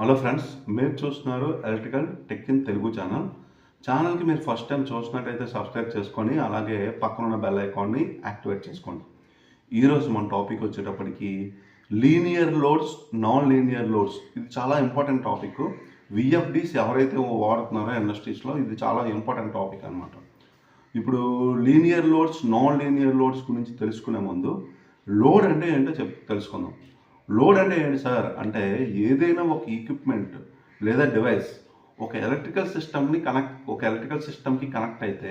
Hello friends మీరు చూస్తున్నారు electrical tech in Telugu channel. ఛానల్కి మీరు ఫస్ట్ టైం చూసినట్టయితే సబ్స్క్రైబ్ చేసుకొని అలాగే పక్కన ఉన్న బెల్ ఐకాన్ని యాక్టివేట్ చేసుకోండి. ఈరోజు మన టాపిక్ వచ్చేటప్పటికి linear loads non linear loads. ఇది చాలా ఇంపార్టెంట్ టాపిక్. విఎఫ్డిస్ ఎవరైతే వాడుతున్నారో ఇండస్ట్రీస్లో ఇది చాలా ఇంపార్టెంట్ టాపిక్ అన్నమాట. ఇప్పుడు linear loads non linear loads గురించి తెలుసుకునే ముందు లోడ్ అంటే ఏంటో చెప్ తెలుసుకుందాం. లోడ్ అంటే ఏంటి సార్? అంటే ఏదైనా ఒక ఎక్విప్మెంట్ లేదా డివైస్ ఒక ఎలక్ట్రికల్ సిస్టమ్ని కనెక్ట్ ఒక ఎలక్ట్రికల్ సిస్టమ్కి కనెక్ట్ అయితే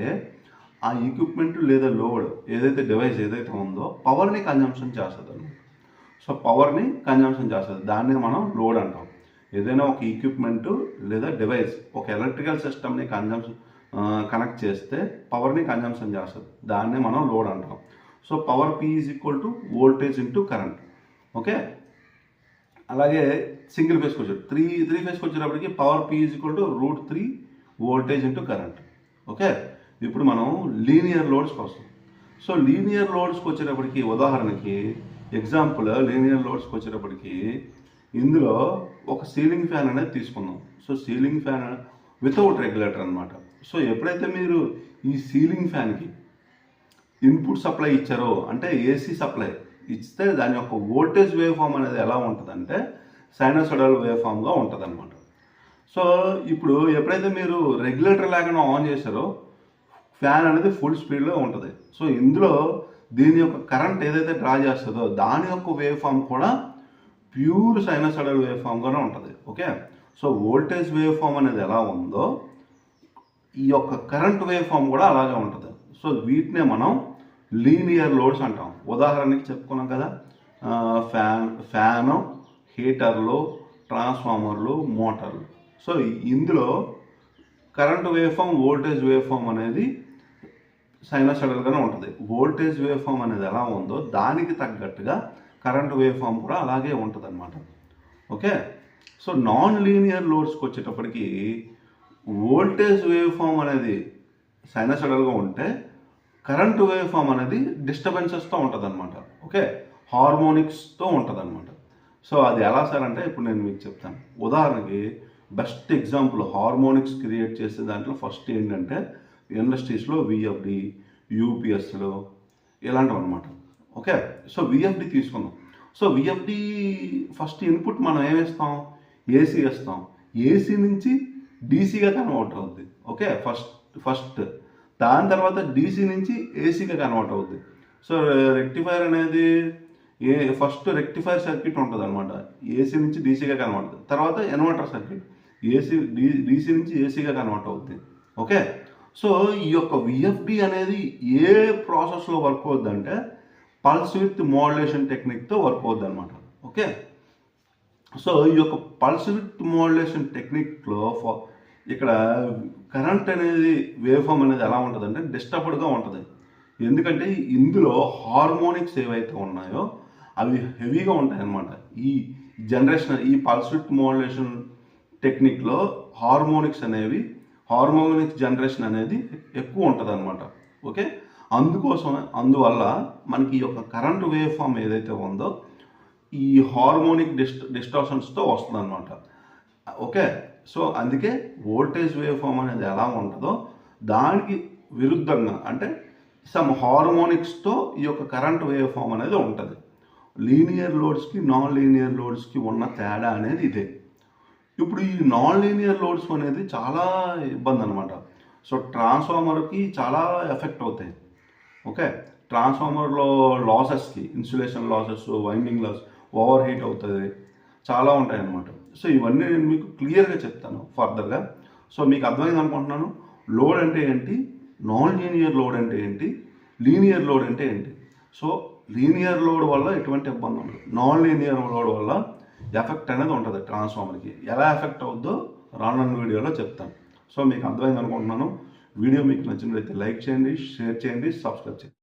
ఆ ఎక్విప్మెంట్ లేదా లోడ్ ఏదైతే డివైస్ ఏదైతే ఉందో పవర్ని కన్జంప్షన్ చేస్తుంది అనమాట సో పవర్ని కన్జంప్షన్ చేస్తుంది. దాన్ని మనం లోడ్ అంటాం. ఏదైనా ఒక ఎక్విప్మెంట్ లేదా డివైస్ ఒక ఎలక్ట్రికల్ సిస్టమ్ని కన్జంప్షన్ కనెక్ట్ చేస్తే పవర్ని కన్జంప్షన్ చేస్తుంది. దాన్నే మనం లోడ్ అంటాం. So power P is equal to voltage into current okay అలాగే సింగిల్ ఫేస్కి వచ్చారు. త్రీ త్రీ ఫేస్కి వచ్చేటప్పటికి power P is equal to root three voltage into current okay ఇప్పుడు మనం లీనియర్ లోడ్స్కి వస్తాం. సో లీనియర్ లోడ్స్కి వచ్చేటప్పటికి ఉదాహరణకి ఎగ్జాంపుల్ లీనియర్ లోడ్స్కి వచ్చేటప్పటికి ఇందులో ఒక సీలింగ్ ఫ్యాన్ అనేది తీసుకుందాం. So ceiling fan without regulator అనమాట సో ఎప్పుడైతే మీరు ఈ సీలింగ్ ఫ్యాన్కి ఇన్పుట్ సప్లై ఇచ్చారో అంటే ఏసీ సప్లై ఇస్తే దాని యొక్క వోల్టేజ్ వేవ్ ఫామ్ అనేది ఎలా ఉంటుందంటే సైనసోడల్ వేవ్ ఫామ్గా ఉంటుంది అనమాట సో ఇప్పుడు ఎప్పుడైతే మీరు రెగ్యులేటర్ లేకుండా ఆన్ చేశారో ఫ్యాన్ అనేది ఫుల్ స్పీడ్లో ఉంటుంది. సో ఇందులో దీని యొక్క కరెంట్ ఏదైతే డ్రా చేస్తుందో దాని యొక్క వేవ్ ఫామ్ కూడా ప్యూర్ సైనసోడల్ వేవ్ ఫామ్గానే ఉంటుంది. Okay so voltage wave form అనేది ఎలా ఉందో ఈ యొక్క కరెంట్ వేవ్ ఫామ్ కూడా అలాగే ఉంటుంది. సో వీటినే మనం లీనియర్ లోడ్స్ అంటాం. ఉదాహరణకి చెప్పుకున్నాం కదా ఫ్యాన్ ఫ్యాను హీటర్లు ట్రాన్స్ఫార్మర్లు మోటార్లు. సో ఇందులో current wave form voltage wave form అనేది సైనోసైడల్గానే ఉంటుంది. వోల్టేజ్ వేవ్ అనేది ఎలా ఉందో దానికి తగ్గట్టుగా కరెంట్ వేవ్ ఫామ్ కూడా అలాగే ఉంటుంది అనమాట ఓకే? సో నాన్ లీనియర్ లోడ్స్కి వచ్చేటప్పటికి వోల్టేజ్ వేవ్ ఫామ్ అనేది సైనోసైడల్గా ఉంటే కరెంట్ వేవ్ ఫామ్ అనేది డిస్టర్బెన్సెస్తో ఉంటుంది అనమాట ఓకే? హార్మోనిక్స్తో ఉంటుంది అనమాట సో అది ఎలా సార్ అంటే ఇప్పుడు నేను మీకు చెప్తాను. ఉదాహరణకి బెస్ట్ ఎగ్జాంపుల్ హార్మోనిక్స్ క్రియేట్ చేసే దాంట్లో ఫస్ట్ ఏంటంటే ఇండస్ట్రీస్లో విఎఫ్డి యూపీఎస్లో ఇలాంటివి అనమాట ఓకే? సో విఎఫ్డి తీసుకుందాం. సో విఎఫ్డి ఫస్ట్ ఇన్పుట్ మనం ఏమిస్తాం ఏసీ వేస్తాం. ఏసీ నుంచి డీసీగా కన్వర్ట్ అవుద్ది. ఓకే? ఫస్ట్ ఫస్ట్ దాని తర్వాత డీసీ నుంచి ఏసీగా కన్వర్ట్ అవుద్ది. సో రెక్టిఫైర్ అనేది ఏ ఫస్ట్ రెక్టిఫైర్ సర్క్యూట్ ఉంటుంది అనమాట ఏసీ నుంచి డీసీగా కన్వర్ట్ అవుతుంది తర్వాత inverter circuit AC D DC నుంచి ఏసీగా కన్వర్ట్ అవుద్ది. ఓకే సో ఈ యొక్క విఎఫ్డి అనేది ఏ ప్రాసెస్లో వర్క్ అవుద్దంటే పల్స్ విత్ మోడ్యులేషన్ టెక్నిక్తో వర్క్ అవుద్ది అనమాట ఓకే సో ఈ యొక్క పల్స్ విత్ మోడ్యులేషన్ టెక్నిక్లో ఫ- ఇక్కడ కరెంట్ అనేది వేవ్ ఫామ్ అనేది ఎలా ఉంటుందంటే డిస్టర్బ్డ్గా ఉంటుంది. ఎందుకంటే ఇందులో హార్మోనిక్స్ ఏవైతే ఉన్నాయో అవి హెవీగా ఉంటాయి అన్నమాట ఈ జనరేషన్ ఈ పల్సిట్ మోడ్యులేషన్ టెక్నిక్లో హార్మోనిక్స్ అనేవి హార్మోనిక్స్ జనరేషన్ అనేది ఎక్కువ ఉంటుంది అనమాట ఓకే? అందుకోసం అందువల్ల మనకి ఈ యొక్క కరెంట్ వేవ్ ఫామ్ ఏదైతే ఉందో ఈ హార్మోనిక్ డిస్ట్ డిస్టార్షన్స్తో వస్తుంది అనమాట ఓకే? సో అందుకే వోల్టేజ్ వేవ్ ఫామ్ అనేది ఎలా ఉంటుందో దానికి విరుద్ధంగా అంటే సమ్ హార్మోనిక్స్తో ఈ యొక్క కరెంట్ వేవ్ ఫామ్ అనేది ఉంటుంది. లీనియర్ లోడ్స్కి నాన్ లీనియర్ లోడ్స్కి ఉన్న తేడా అనేది ఇదే. ఇప్పుడు ఈ నాన్ లీనియర్ లోడ్స్ అనేది చాలా ఇబ్బంది అనమాట సో ట్రాన్స్ఫార్మర్కి చాలా ఎఫెక్ట్ అవుతాయి. ఓకే? ట్రాన్స్ఫార్మర్లో లాసెస్కి insulation losses winding loss over heat అవుతుంది చాలా ఉంటాయి అన్నమాట సో ఇవన్నీ నేను మీకు క్లియర్గా చెప్తాను ఫర్దర్గా. సో మీకు అర్థమైంది అనుకుంటున్నాను. లోడ్ అంటే ఏంటి? నాన్ లీనియర్ లోడ్ అంటే ఏంటి? లీనియర్ లోడ్ అంటే ఏంటి? సో లీనియర్ లోడ్ వల్ల ఎటువంటి ఇబ్బంది ఉండదు. నాన్ లీనియర్ లోడ్ వల్ల ఎఫెక్ట్ అనేది ఉంటుంది ట్రాన్స్ఫార్మర్కి. ఎలా ఎఫెక్ట్ అవుద్దో రానున్న వీడియోలో చెప్తాను. సో మీకు అర్థమైంది అనుకుంటున్నాను. వీడియో మీకు నచ్చినట్లయితే లైక్ చేయండి షేర్ చేయండి సబ్స్క్రైబ్ చేయండి.